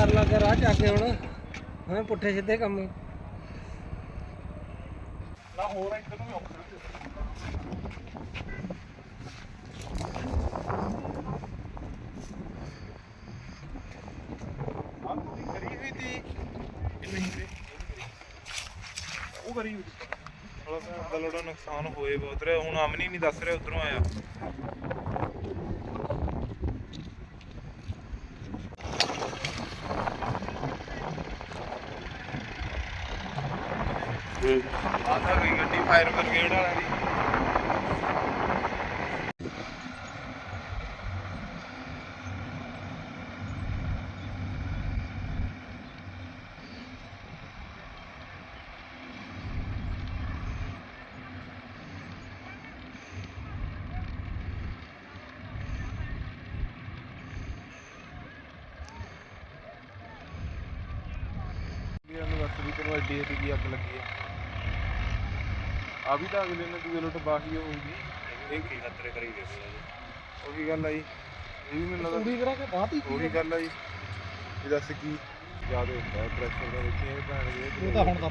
ਕਰ ਲੱਗਾ ਰਾਹ ਚ ਆ ਕੇ ਹੁਣ, ਹਾਂ, ਪੁੱਠੇ ਸਿੱਧੇ ਕੰਮ ਨਾ, ਹੋਰ ਇੱਧਰ ਨੂੰ ਆਹ ਤੁਸੀਂ ਕਰੀ ਹੋਈ ਤੀ ਨਹੀਂ ਉਹ ਕਰੀ ਹੋਈ ਥੋੜਾ ਲੋੜਾ ਨੁਕਸਾਨ ਹੋਏ ਬਹੁਤ ਰਿਹਾ, ਹੁਣ ਆਮਨੀ ਨਹੀਂ ਦੱਸ ਰਿਹਾ, ਉਧਰੋਂ ਆਇਆ ਆਹ ਤਾਂ ਗਈ ਗੱਡੀ ਫਾਇਰ ਬ੍ਰਿਗੇਡ ਵਾਲਿਆਂ ਦੀ ਵੀਰਾਂ ਨੂੰ ਦੱਸ ਵੀ ਤੈਨੂੰ ਐਡੀ ਐਡੀ ਅੱਗ ਲੱਗੀ ਆ। ਆ ਵੀ ਤਾਂ ਅਗਲੇ ਨੇ ਦੂਏ ਲੁੱਟ ਬਾਹੀ ਹੋਊਗੀ। ਇਹ ਕੀ ਖਤਰੇ ਕਰੀ ਦੇ ਉਹੀ ਗੱਲ ਆ ਜੀ। ਇਹ ਵੀ ਮੈਨੂੰ ਲੱਗਦਾ ਪੂਰੀ ਤਰ੍ਹਾਂ ਕੇ ਬਾਤ ਹੀ ਉਹੀ ਗੱਲ ਆ ਜੀ। ਇਹ ਦੱਸ ਕੀ ਜ਼ਿਆਦਾ ਹੁੰਦਾ ਪ੍ਰੈਸ਼ਰ ਦਾ ਵੇਖੀ ਇਹ ਭੈਣ ਦੇ ਇਹ ਤਾਂ ਹੁਣ ਤਾਂ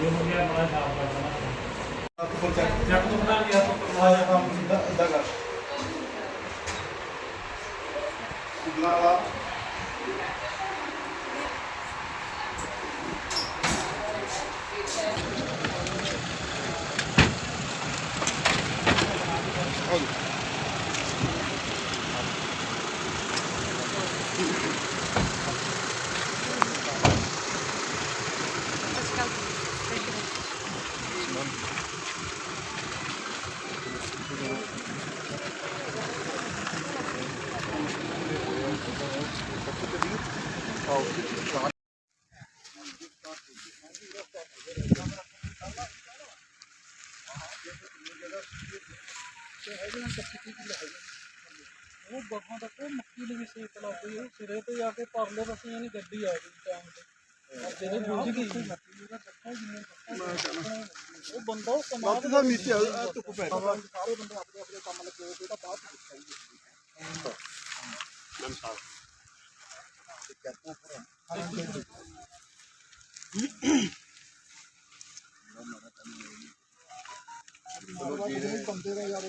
ਉਹ ਦੇ ਸੇਕ ਲੱਗ ਗਈ ਉਹ ਸਿਰੇ ਤੇ ਜਾ ਕੇ ਪਰਲੇ ਪਾਸੇ ਯਾਨੀ ਗੱਡੀ ਆ ਗਈ ਟਾਈਮ ਤੇ। ਔਰ ਜਦੋਂ ਬੁੱਝ ਗਈ। ਉਹ ਬੰਦਾ ਉਹ ਕਮਾਲ ਦਾ ਨੀਚੇ ਆ ਧੁੱਪ ਪੈ ਸਾਰੇ ਬੰਦੇ ਆਪਣੇ ਆਪਣੇ ਕੰਮ ਲੱਗੇ ਹੋਏ ਤਾਂ ਬਾਅਦ ਚ ਦਿਖਾਈ ਬੰਦੇ ਦਾ ਯਾਰ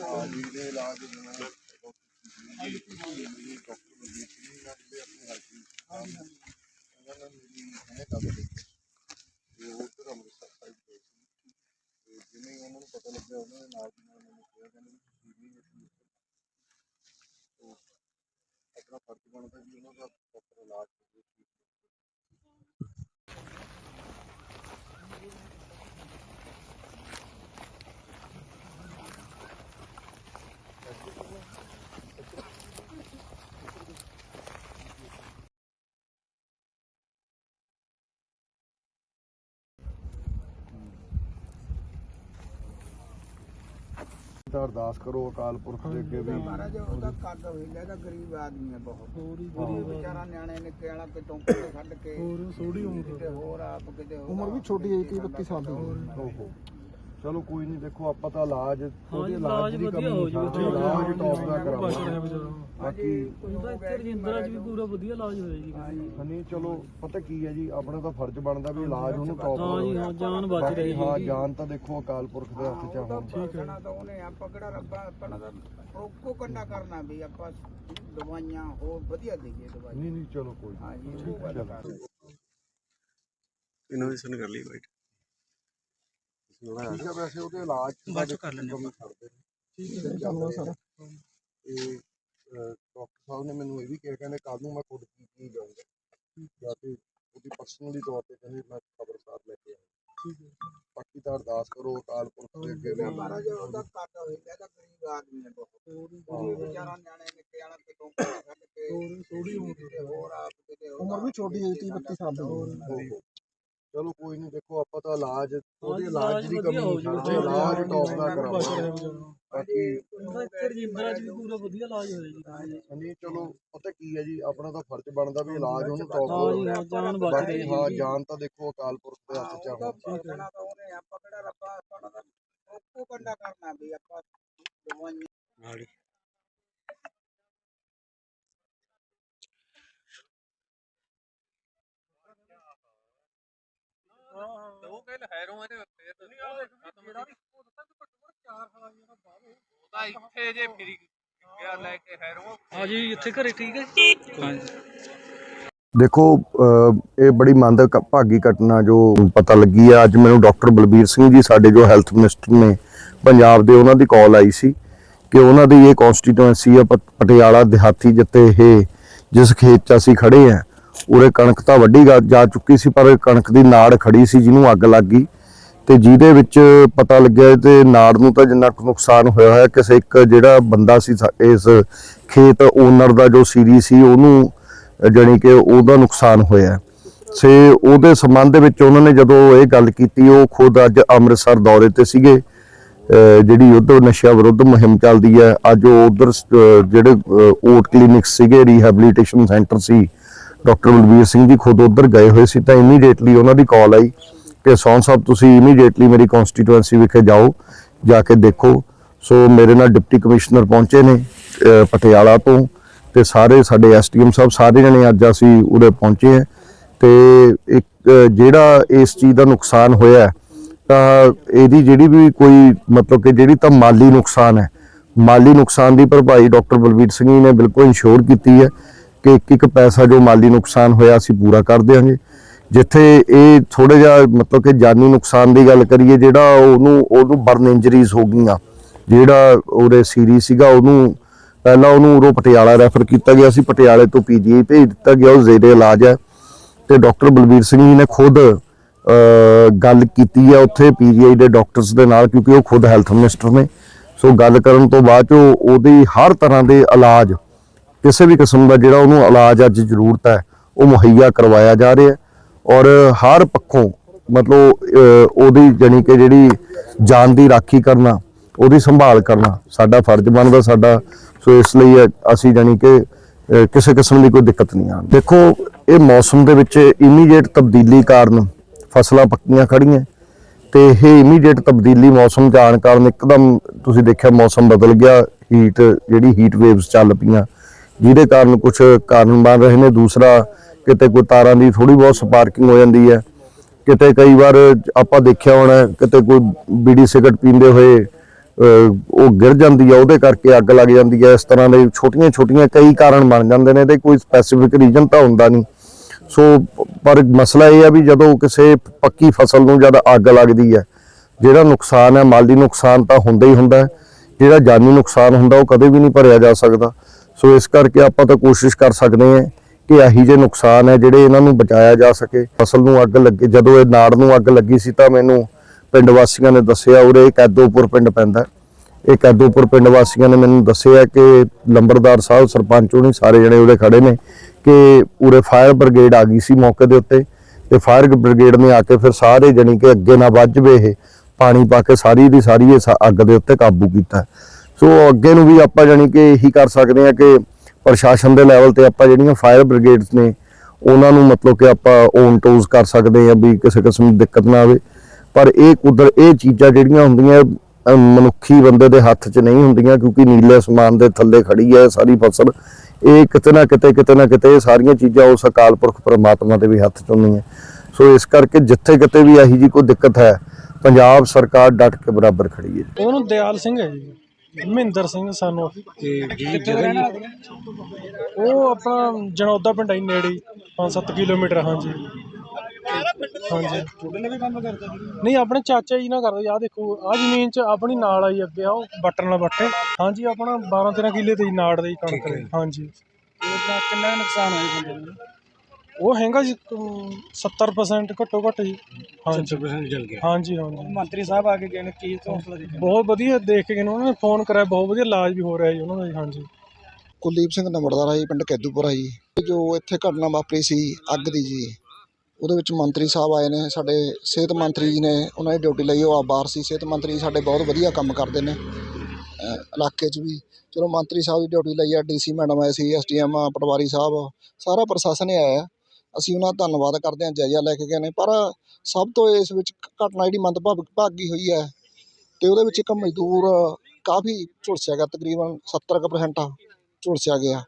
ਆਪਣਾ ਫਰਜ਼ ਬਣਦਾ ਵੀ ਉਹਨਾਂ ਦਾ ਪ੍ਰੋਪਰ ਇਲਾਜ ਹੋਵੇ ਤਾਂ ਅਰਦਾਸ ਕਰੋ ਅਕਾਲ ਪੁਰਖ ਦੇ ਅੱਗੇ ਵੀ। ਮਹਾਰਾਜ ਉਹਦਾ ਕੱਦ ਹੋਈਦਾ ਇਹਦਾ ਗਰੀਬ ਆਦਮੀ ਹੈ ਬਹੁਤ। ਵਧੀਆ ਵਿਚਾਰਾ ਨਿਆਣੇ ਨਿੱਕੇ ਵਾਲਾ ਕਿਤੋਂ ਛੱਡ ਕੇ ਹੋਰ ਥੋੜੀ ਉਮਰ। ਕਿਤੇ ਹੋਰ ਆਪ ਕਿਤੇ ਹੋਰ ਉਮਰ ਵੀ ਛੋਟੀ ਹੈ 30 32 ਸਾਲ ਦੀ। ਓਹੋ। ਚਲੋ ਕੋਈ ਨਹੀਂ ਦੇਖੋ ਆਪਾਂ ਤਾਂ ਇਲਾਜ ਉਹਦੇ ਇਲਾਜ ਦੀ ਕਮੀ ਨਹੀਂ ਕਰਦੇ ਇਲਾਜ ਟੌਪ ਦਾ ਕਰਾਵਾਂਗੇ। ਬਾਕੀ ਉਹਦਾ ਇੱਥੇ ਰਜਿੰਦਰਾ ਚ ਵੀ ਪੂਰਾ ਵਧੀਆ ਇਲਾਜ ਹੋਇਆ ਜੀ। ਹਨੀ ਚਲੋ ਪਤਾ ਕੀ ਹੈ ਜੀ ਆਪਣਾ ਤਾਂ ਫਰਜ਼ ਬਣਦਾ ਵੀ ਇਲਾਜ ਉਹਨੂੰ ਟੌਪ ਹਾਂ ਜੀ ਹਾਂ ਜਾਨ ਬਚ ਰਹੀ ਹਾਂ ਹੈ ਜਾਨ ਤਾਂ ਦੇਖੋ ਅਕਾਲ ਪੁਰਖ ਦੇ ਹੱਥ 'ਚ ਆ ਹੁਣ। ਬਚਣਾ ਤਾਂ ਉਹਨੇ ਆਪਾਂ ਕਿਹੜਾ ਰੱਬਾ ਆਪਣਾ ਤਾਂ ਰੋਕੋ ਕੰਡਾ ਕਰਨਾ ਵੀ ਆਪਾਂ ਦਵਾਈਆਂ ਹੋਰ ਵਧੀਆ ਦੇਈਏ ਦਵਾਈ। ਨਹੀਂ ਨਹੀਂ ਚਲੋ ਕੋਈ ਹਾਂ ਜੀ ਗੱਲ ਕਰ ਇਨੋਵੇਸ਼ਨ ਕਰ ਲਈ ਬਾਈਟ ਠੀਕ ਹੈ ਵੈਸੇ ਉਹਦੇ ਇਲਾਜ ਬਾਅਦ ਕਰ ਲੈਣੇ ਨੇ। ਠੀਕ ਹੈ ਚਲੋ ਸਰ। ਤੇ ਡਾਕਟਰ ਸਾਹਿਬ ਨੇ ਮੈਨੂੰ ਇਹ ਵੀ ਕਿਹਾ ਕਹਿੰਦੇ ਕੱਲ ਨੂੰ ਮੈਂ ਖੁਦ ਕੀ ਜਾਊਂਗਾ। ਜਾਂ ਤੇ ਉਹਦੀ ਪਰਸਨਲੀ ਤੌਰ ਤੇ ਕਹਿੰਦੇ ਮੈਂ ਖਬਰਸਾਰ ਲੈ ਕੇ ਆਇਆ ਬਾਕੀ ਤਾਂ ਅਰਦਾਸ ਕਰੋ ਅਕਾਲ ਪੁਰਖ ਦੇ ਅੱਗੇ ਮਹਾਰਾਜ ਉਹਦਾ ਕੱਦ ਹੋਈਦਾ ਇਹਦਾ ਗਰੀਬ ਆਦਮੀ ਹੈ ਬਹੁਤ। ਵਿਚਾਰਾ ਨਿਆਣੇ ਨਿੱਕੇ ਵਾਲਾ ਕਿਤੋਂ ਛੱਡ ਕੇ ਥੋੜੀ ਉਮਰ ਕਿਤੇ ਹੋਰ। ਆਪ ਕਿਤੇ ਹੋਰ ਉਮਰ ਵੀ ਛੋਟੀ ਹੈ 30 32 ਸਾਲ ਦੀ ਚਲੋ ਕੋਈ ਨਹੀਂ ਦੇਖੋ ਆਪਾਂ ਤਾਂ ਇਲਾਜ ਉਹਦੇ ਇਲਾਜ ਦੀ ਕਮੀ ਨਹੀਂ ਕਰਦੇ ਇਲਾਜ ਟੌਪ ਦਾ ਕਰਾਵਾਂਗੇ ਬਾਕੀ ਰਜਿੰਦਰਾ ਚ ਵੀ ਪੂਰਾ ਵਧੀਆ ਇਲਾਜ ਹੋਇਆ ਜੀ। ਹਾਂਜੀ ਚਲੋ ਪਤਾ ਕੀ ਹੈ ਜੀ ਆਪਣਾ ਤਾਂ ਫਰਜ਼ ਬਣਦਾ ਵੀ ਇਲਾਜ ਉਹਨੂੰ ਟੌਪ ਹਾਂ ਜੀ ਹਾਂ ਜਾਨ ਬਚ ਬਾਕੀ ਰਹੀ ਹਾਂ ਹੈ ਜਾਨ ਤਾਂ ਦੇਖੋ ਅਕਾਲ ਪੁਰਖ ਦੇ ਹੱਥ 'ਚ ਆ ਆਪਾਂ ਕਿਹੜਾ ਰੱਬਾ ਆਪਣਾ ਤਾਂ ਰੋਕੋ ਕੰਡਾ ਕਰਨਾ ਵੀ ਆਪਾਂ ਦਵਾਈਆਂ ਨਾਲ ਹੀ ਉਹ ਕਹਿੰਦੇ ਹੈਰੋਂ ਇਹਦੇ ਫੇਰ ਉਹਦਾ ਇੱਥੇ ਜੇ ਫਿਰ ਗਿਆ ਲੈ ਕੇ ਹੈਰੋਂ ਹਾਂ ਜੀ ਇੱਥੇ ਘਰੇ ਠੀਕ ਹੈ? ਹਾਂ ਦੇਖੋ ਇਹ ਬੜੀ ਮੰਦਭਾਗੀ ਘਟਨਾ ਜੋ ਪਤਾ ਲੱਗੀ ਹੈ ਅੱਜ ਮੈਨੂੰ ਡਾਕਟਰ ਬਲਬੀਰ ਸਿੰਘ ਜੀ ਸਾਡੇ ਜੋ ਹੈਲਥ ਮਿਨਿਸਟਰ ਨੇ ਪੰਜਾਬ ਦੇ ਉਹਨਾਂ ਦੀ ਕਾਲ ਆਈ ਸੀ ਕਿ ਉਹਨਾਂ ਦੀ ਇਹ ਕਨਸਟੀਟੂਐਂਸੀ ਆ ਪਟਿਆਲਾ ਦਿਹਾਤੀ ਜਿੱਤੇ ਇਹ ਜਿਸ ਖੇਤ 'ਚ ਅਸੀਂ ਖੜੇ ਆ ਉਰੇ ਕਣਕ ਤਾਂ ਵੱਢੀ ਗਾ- ਜਾ ਚੁੱਕੀ ਸੀ ਪਰ ਕਣਕ ਦੀ ਨਾੜ ਖੜੀ ਸੀ ਜਿਹਨੂੰ ਅੱਗ ਲੱਗ ਗਈ। ਤੇ ਜਿਹਦੇ ਵਿੱਚ ਪਤਾ ਲੱਗਿਆ ਤੇ ਨਾੜ ਨੂੰ ਤਾਂ ਜਿੰਨਾ ਕੁ ਨੁਕਸਾਨ ਹੋਇਆ ਹੋਇਆ, ਕਿਸੇ ਇੱਕ ਜਿਹੜਾ ਬੰਦਾ ਸੀ ਸਾ- ਇਸ ਖੇਤ ਓਨਰ ਦਾ ਜੋ ਸੀਰੀ ਸੀ, ਉਹਨੂੰ, ਜਾਣੀ ਕਿ ਉਹਦਾ ਨੁਕਸਾਨ ਹੋਇਆ ਸੇ ਉਹਦੇ ਸੰਬੰਧ ਵਿੱਚ ਉਹਨਾਂ ਨੇ ਜਦੋਂ ਇਹ ਗੱਲ ਕੀਤੀ, ਉਹ ਖੁਦ ਅੱਜ ਅੰਮ੍ਰਿਤਸਰ ਦੌਰੇ ਤੇ ਸੀਗੇ। ਜਿਹੜੀ ਉਧਰ ਨਸ਼ਾ ਵਿਰੁੱਧ ਮੁਹਿੰਮ ਚੱਲਦੀ ਹੈ, ਅੱਜ ਉਹ ਉਧਰ ਜਿਹੜੇ ਓਟ ਕਲੀਨਿਕ ਸੀਗੇ ਰੀਹੈਬਿਲਿਟੇਸ਼ਨ ਸੈਂਟਰ ਸੀ, ਡਾਕਟਰ ਬਲਬੀਰ ਸਿੰਘ ਜੀ ਖੁਦ ਉਧਰ ਗਏ ਹੋਏ ਸੀ, ਤਾਂ ਇਮੀਡੀਏਟਲੀ ਉਹਨਾਂ ਦੀ ਕਾਲ ਆਈ। ਕਿ ਸੌਨ ਸਾਹਿਬ, ਤੁਸੀਂ ਇਮੀਡੀਏਟਲੀ ਮੇਰੀ ਕਨਸਟੀਟੂਐਂਸੀ ਵਿਖੇ ਜਾਓ, ਜਾ ਕੇ ਦੇਖੋ। ਸੋ ਮੇਰੇ ਨਾਲ ਡਿਪਟੀ ਕਮਿਸ਼ਨਰ ਪਹੁੰਚੇ ਨੇ ਪਟਿਆਲਾ ਤੋਂ, ਤੇ ਸਾਰੇ ਸਾਡੇ ਐਸਟੀਐਮ ਸਾਹਿਬ ਸਾਰੇ ਜਣੇ ਅੱਜ ਅਸੀਂ ਉਰੇ ਪਹੁੰਚੇ ਹਾਂ। ਤੇ ਇੱਕ, ਜਿਹੜਾ ਇਸ ਚੀਜ਼ ਦਾ ਨੁਕਸਾਨ ਹੋਇਆ, ਤਾਂ ਇਹਦੀ ਜਿਹੜੀ ਵੀ ਕੋਈ, ਮਤਲਬ ਕਿ ਜਿਹੜੀ ਤਾਂ ਮਾਲੀ ਨੁਕਸਾਨ ਹੈ, ਮਾਲੀ ਨੁਕਸਾਨ ਦੀ ਭਰਪਾਈ ਡਾਕਟਰ ਬਲਵੀਰ ਸਿੰਘ ਜੀ ਨੇ ਬਿਲਕੁਲ ਇੰਸ਼ੋਰ ਕੀਤੀ ਹੈ ਕਿ ਇੱਕ ਇੱਕ ਪੈਸਾ ਜੋ ਮਾਲੀ ਨੁਕਸਾਨ ਹੋਇਆ, ਅਸੀਂ ਪੂਰਾ ਕਰ ਦਿਆਂਗੇ। ਜਿੱਥੇ ਇਹ ਥੋੜਾ ਜਿਹਾ ਮਤਲਬ ਕਿ ਜਾਨੀ ਨੁਕਸਾਨ ਦੀ ਗੱਲ ਕਰੀਏ, ਜਿਹੜਾ ਉਹਨੂੰ ਉਹਨੂੰ ਬਰਨ ਇੰਜਰੀਜ਼ ਹੋ ਗਈਆਂ। ਜਿਹੜਾ ਉਹਦੇ ਸੀਰੀ ਸੀਗਾ, ਉਹਨੂੰ ਪਹਿਲਾਂ ਉਹਨੂੰ ਉਰੋਂ ਪਟਿਆਲਾ ਰੈਫਰ ਕੀਤਾ ਗਿਆ ਸੀ। ਪਟਿਆਲੇ ਤੋਂ ਪੀਜੀਆਈ ਭੇਜ ਦਿੱਤਾ ਗਿਆ, ਉਹ ਜ਼ੇਰੇ ਇਲਾਜ ਹੈ। ਤੇ ਡਾਕਟਰ ਬਲਬੀਰ ਸਿੰਘ ਜੀ ਨੇ ਖੁਦ ਗੱਲ ਕੀਤੀ ਹੈ ਉੱਥੇ ਪੀਜੀਆਈ ਦੇ ਡਾਕਟਰਸ ਦੇ ਨਾਲ, ਕਿਉਂਕਿ ਉਹ ਖੁਦ ਹੈਲਥ ਮਿਨਿਸਟਰ ਨੇ। ਸੋ ਗੱਲ ਕਰਨ ਤੋਂ ਬਾਅਦ 'ਚ ਉਹਦੀ ਹਰ ਤਰ੍ਹਾਂ ਦੇ ਇਲਾਜ, ਕਿਸੇ ਵੀ ਕਿਸਮ ਦਾ ਜਿਹੜਾ ਉਹਨੂੰ ਇਲਾਜ ਅੱਜ ਜ਼ਰੂਰਤ ਹੈ, ਉਹ ਮੁਹੱਈਆ ਕਰਵਾਇਆ ਜਾ ਰਿਹਾ ਹੈ। ਔਰ ਹਰ ਪੱਖੋਂ ਮਤਲਬ ਉਹਦੀ ਜਾਣੀ ਕਿ ਜਿਹੜੀ ਜਾਨ ਦੀ ਰਾਖੀ ਕਰਨਾ, ਉਹਦੀ ਸੰਭਾਲ ਕਰਨਾ ਸਾਡਾ ਫਰਜ਼ ਬਣਦਾ ਸਾਡਾ। ਸੋ ਇਸ ਲਈ ਅਸੀਂ ਜਾਣੀ ਕਿ ਕਿਸੇ ਕਿਸਮ ਦੀ ਕੋਈ ਦਿੱਕਤ ਨਹੀਂ ਆਉਂਦੀ ਦੇਖੋ, ਇਹ ਮੌਸਮ ਦੇ ਵਿੱਚ ਇਮੀਡੀਏਟ ਤਬਦੀਲੀ ਕਾਰਨ ਫਸਲਾਂ ਪੱਕੀਆਂ ਖੜੀਆਂ ਤੇ ਇਹ ਇਮੀਡੀਏਟ ਤਬਦੀਲੀ ਮੌਸਮ 'ਚ ਆਉਣ ਕਾਰਨ ਇੱਕਦਮ ਤੁਸੀਂ ਦੇਖਿਆ ਮੌਸਮ ਬਦਲ ਗਿਆ ਹੀਟ ਜਿਹੜੀ ਹੀਟ ਵੇਵਸ ਚੱਲ ਪਈਆਂ। ਜਿਹਦੇ ਕਾਰਨ ਕੁਝ ਕਾਰਨ ਬਣ ਰਹੇ ਨੇ। ਦੂਸਰਾ ਕਿਤੇ ਕੋਈ ਤਾਰਾਂ ਦੀ ਥੋੜੀ ਬਹੁਤ ਸਪਾਰਕਿੰਗ ਹੋ ਜਾਂਦੀ ਹੈ, ਕਿਤੇ ਕਈ ਵਾਰ ਆਪਾਂ ਦੇਖਿਆ ਹੋਣਾ ਕਿਤੇ ਕੋਈ ਬੀੜੀ ਸਿਗਰਟ ਪੀਂਦੇ ਹੋਏ ਉਹ ਗਿਰ ਜਾਂਦੀ ਹੈ, ਉਹਦੇ ਕਰਕੇ ਅੱਗ ਲੱਗ ਜਾਂਦੀ ਹੈ, ਇਸ ਤਰ੍ਹਾਂ ਦੇ ਛੋਟੀਆਂ ਛੋਟੀਆਂ ਕਈ ਕਾਰਨ ਬਣ ਜਾਂਦੇ ਨੇ ਤੇ ਕੋਈ ਸਪੈਸੀਫਿਕ ਰੀਜਨ ਤਾਂ ਹੁੰਦਾ ਨਹੀਂ। ਸੋ ਪਰ ਮਸਲਾ ਇਹ ਹੈ ਵੀ ਜਦੋਂ ਕਿਸੇ ਪੱਕੀ ਫਸਲ ਨੂੰ ਜਦ ਅੱਗ ਲੱਗਦੀ ਹੈ, ਜਿਹੜਾ ਨੁਕਸਾਨ ਹੈ, ਮਾਲੀ ਨੁਕਸਾਨ ਤਾਂ ਹੁੰਦਾ ਹੀ ਹੁੰਦਾ ਜਿਹੜਾ ਜਾਨੀ ਨੁਕਸਾਨ ਹੁੰਦਾ ਉਹ ਕਦੇ ਵੀ ਨਹੀਂ ਭਰਿਆ ਜਾ ਸਕਦਾ। ਸੋ ਇਸ ਕਰਕੇ ਆਪਾਂ ਤਾਂ ਕੋਸ਼ਿਸ਼ ਕਰ ਸਕਦੇ ਹਾਂ ਕਿ ਇਹੀ ਜਿਹੇ ਨੁਕਸਾਨ ਹੈ ਜਿਹੜੇ ਇਹਨਾਂ ਨੂੰ ਬਚਾਇਆ ਜਾ ਸਕੇ। ਫਸਲ ਨੂੰ ਅੱਗ ਲੱਗੇ, ਜਦੋਂ ਇਹ ਨਾੜ ਨੂੰ ਅੱਗ ਲੱਗੀ ਸੀ ਤਾਂ ਮੈਨੂੰ ਪਿੰਡ ਵਾਸੀਆਂ ਨੇ ਦੱਸਿਆ, ਉਰੇ ਕੈਦੋਪੁਰ ਪਿੰਡ ਪੈਂਦਾ ਇਹ ਕੈਦੋਪੁਰ ਪਿੰਡ ਵਾਸੀਆਂ ਨੇ ਮੈਨੂੰ ਦੱਸਿਆ ਕਿ ਲੰਬਰਦਾਰ ਸਾਹਿਬ, ਸਰਪੰਚ ਉਹਨੇ ਸਾਰੇ ਜਣੇ ਉਹਦੇ ਖੜੇ ਨੇ ਕਿ ਉਰੇ ਫਾਇਰ ਬ੍ਰਿਗੇਡ ਆ ਗਈ ਸੀ ਮੌਕੇ ਦੇ ਉੱਤੇ ਤੇ ਫਾਇਰ ਬ੍ਰਿਗੇਡ ਨੇ ਆ ਕੇ ਫਿਰ ਸਾਰੇ ਜਣੀ ਕਿ ਅੱਗੇ ਨਾ ਵੱਜ ਜਵੇ ਇਹ ਪਾਣੀ ਪਾ ਕੇ ਸਾਰੀ ਦੀ ਸਾਰੀ ਇਹ ਅੱਗ ਦੇ ਉੱਤੇ ਕਾਬੂ ਕੀਤਾ ਸੋ ਅੱਗੇ ਨੂੰ ਵੀ ਆਪਾਂ ਜਾਣੀ ਕਿ ਇਹੀ ਕਰ ਸਕਦੇ ਹਾਂ ਕਿ ਪ੍ਰਸ਼ਾਸਨ ਦੇ ਲੈਵਲ ਤੇ ਆਪਾਂ ਜਿਹੜੀਆਂ ਫਾਇਰ ਬ੍ਰਿਗੇਡਸ ਨੇ, ਉਹਨਾਂ ਨੂੰ ਮਤਲਬ ਕਿ ਆਪਾਂ ਓਨ ਟੂਜ਼ ਕਰ ਸਕਦੇ ਹਾਂ ਵੀ ਕਿਸੇ ਕਿਸਮ ਦੀ ਦਿੱਕਤ ਨਾ ਆਵੇ। ਪਰ ਇਹ ਕੁਦਰ, ਇਹ ਚੀਜ਼ਾਂ ਜਿਹੜੀਆਂ ਹੁੰਦੀਆਂ ਮਨੁੱਖੀ ਬੰਦੇ ਦੇ ਹੱਥ 'ਚ ਨਹੀਂ ਹੁੰਦੀਆਂ ਕਿਉਂਕਿ ਨੀਲੇ ਅਸਮਾਨ ਦੇ ਥੱਲੇ ਖੜੀ ਹੈ ਸਾਰੀ ਫਸਲ। ਇਹ ਕਿਤੇ ਨਾ ਕਿਤੇ ਕਿਤੇ ਨਾ ਕਿਤੇ ਇਹ ਸਾਰੀਆਂ ਚੀਜ਼ਾਂ ਉਸ ਅਕਾਲ ਪੁਰਖ ਪਰਮਾਤਮਾ ਦੇ ਵੀ ਹੱਥ 'ਚ ਹੁੰਦੀਆਂ। ਸੋ ਇਸ ਕਰਕੇ ਜਿੱਥੇ ਕਿਤੇ ਵੀ ਇਹੀ ਜੀ ਕੋਈ ਦਿੱਕਤ ਹੈ, ਪੰਜਾਬ ਸਰਕਾਰ ਡਟ ਕੇ ਬਰਾਬਰ ਖੜੀ ਹੈ ਉਹਨੂੰ ਦਿਆਲ ਸਿੰਘ ਹੈ ਜੀ। ਮਹਿੰਦਰ ਸਿੰਘ ਸਾਨੂੰ ਉਹ ਆਪਣਾ ਜਨੌਦਾ ਪਿੰਡ ਆਈ ਨੇੜੇ 5-7 ਕਿਲੋਮੀਟਰ ਹਾਂਜੀ। ਹਾਂਜੀ। ਤੁਹਾਡੇ ਨਾਲ ਵੀ ਕੰਮ ਕਰਦਾ ਨਹੀਂ ਆਪਣੇ ਚਾਚਾ ਜੀ ਨਾਲ ਕਰਦੇ ਆ ਦੇਖੋ ਆ ਜ਼ਮੀਨ 'ਚ ਆਪਣੀ ਨਾਲ ਆਈ ਅੱਗੇ ਆ ਉਹ ਬਟਨ ਨਾਲ ਬੱਟੇ। ਹਾਂਜੀ ਆਪਣਾ 12-13 ਕਿੱਲੇ ਤੇ ਜੀ ਨਾੜ ਦੇ ਜੀ ਕਣਕ ਦੇ ਹਾਂਜੀ। ਕਿੰਨਾ ਨੁਕਸਾਨ ਹੋਇਆ ਬੰਦੇ ਨੂੰ? ਉਹ ਹੈਗਾ ਜੀ ਅਮ, 70% ਘੱਟੋ ਘੱਟ ਜੀ। ਹਾਂਜੀ। 70% ਜਲ ਗਿਆ। ਹਾਂਜੀ ਹਾਂਜੀ। ਮੰਤਰੀ ਸਾਹਿਬ ਆ ਕੇ ਗਏ ਨੇ ਕੀ ਹੌਸਲਾ ਦਿੱਤਾ ਬਹੁਤ ਵਧੀਆ ਦੇਖ ਕੇ ਗਏ ਨੇ ਉਹਨਾਂ ਨੇ ਫੋਨ ਕਰਾਇਆ ਬਹੁਤ ਵਧੀਆ ਇਲਾਜ ਵੀ ਹੋ ਰਿਹਾ ਜੀ ਉਹਨਾਂ ਦਾ ਜੀ ਹਾਂਜੀ। ਕੁਲਦੀਪ ਸਿੰਘ ਨੰਬਰਦਾਰ ਜੀ ਪਿੰਡ ਕੈਦੂਪੁਰਾ ਜੀ। ਜੋ ਇੱਥੇ ਘਟਨਾ ਵਾਪਰੀ ਸੀ ਅੱਗ ਦੀ ਜੀ ਉਹਦੇ ਵਿੱਚ ਮੰਤਰੀ ਸਾਹਿਬ ਆਏ ਨੇ ਸਾਡੇ ਸਿਹਤ ਮੰਤਰੀ ਜੀ ਨੇ ਉਹਨਾਂ ਦੀ ਡਿਊਟੀ ਲਈ ਉਹ ਆ ਬਾਹਰ ਸੀ। ਸਿਹਤ ਮੰਤਰੀ ਜੀ ਸਾਡੇ ਬਹੁਤ ਵਧੀਆ ਕੰਮ ਕਰਦੇ ਨੇ ਅਹ ਇਲਾਕੇ 'ਚ ਵੀ। ਚਲੋ ਮੰਤਰੀ ਸਾਹਿਬ ਦੀ ਡਿਊਟੀ ਲਈ ਆ ਡੀਸੀ ਮੈਡਮ ਆਏ ਸੀ ਐਸਡੀਐਮ ਪਟਵਾਰੀ ਸਾਹਿਬ ਸਾਰਾ ਪ੍ਰਸ਼ਾਸਨ ਹੀ ਆਇਆ। ਅਸੀਂ ਉਹਨਾਂ ਦਾ ਧੰਨਵਾਦ ਕਰਦੇ ਹਾਂ, ਜਾਇਜ਼ਾ ਲੈ ਕੇ ਗਏ ਨੇ। ਪਰ ਸਭ ਤੋਂ ਇਸ ਵਿੱਚ ਘਟਨਾ ਜਿਹੜੀ ਮੰਦਭਾਗ, ਭਾਗੀ ਹੋਈ ਹੈ ਅਤੇ ਉਹਦੇ ਵਿੱਚ ਇੱਕ ਮਜ਼ਦੂਰ ਕਾਫੀ ਝੁਲਸਿਆ ਗਿਆ, ਤਕਰੀਬਨ 70% ਝੁਲਸਿਆ ਗਿਆ।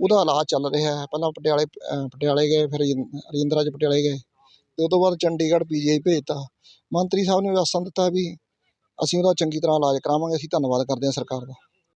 ਉਹਦਾ ਇਲਾਜ ਚੱਲ ਰਿਹਾ ਹੈ। ਪਹਿਲਾਂ ਪਟਿਆਲੇ ਪਟਿਆਲੇ ਗਏ, ਫਿਰ ਰਜਿੰ- ਰਜਿੰਦਰਾ ਚ ਪਟਿਆਲੇ ਗਏ। ਅਤੇ ਉਹ ਤੋਂ ਬਾਅਦ ਚੰਡੀਗੜ੍ਹ ਪੀਜੀਆਈ ਭੇਜਤਾ। ਮੰਤਰੀ ਸਾਹਿਬ ਨੇ ਆਸਨ ਦਿੱਤਾ ਵੀ ਅਸੀਂ ਉਹਦਾ ਚੰਗੀ ਤਰ੍ਹਾਂ ਇਲਾਜ ਕਰਾਵਾਂਗੇ, ਅਸੀਂ ਧੰਨਵਾਦ ਕਰਦੇ ਹਾਂ ਸਰਕਾਰ ਦਾ।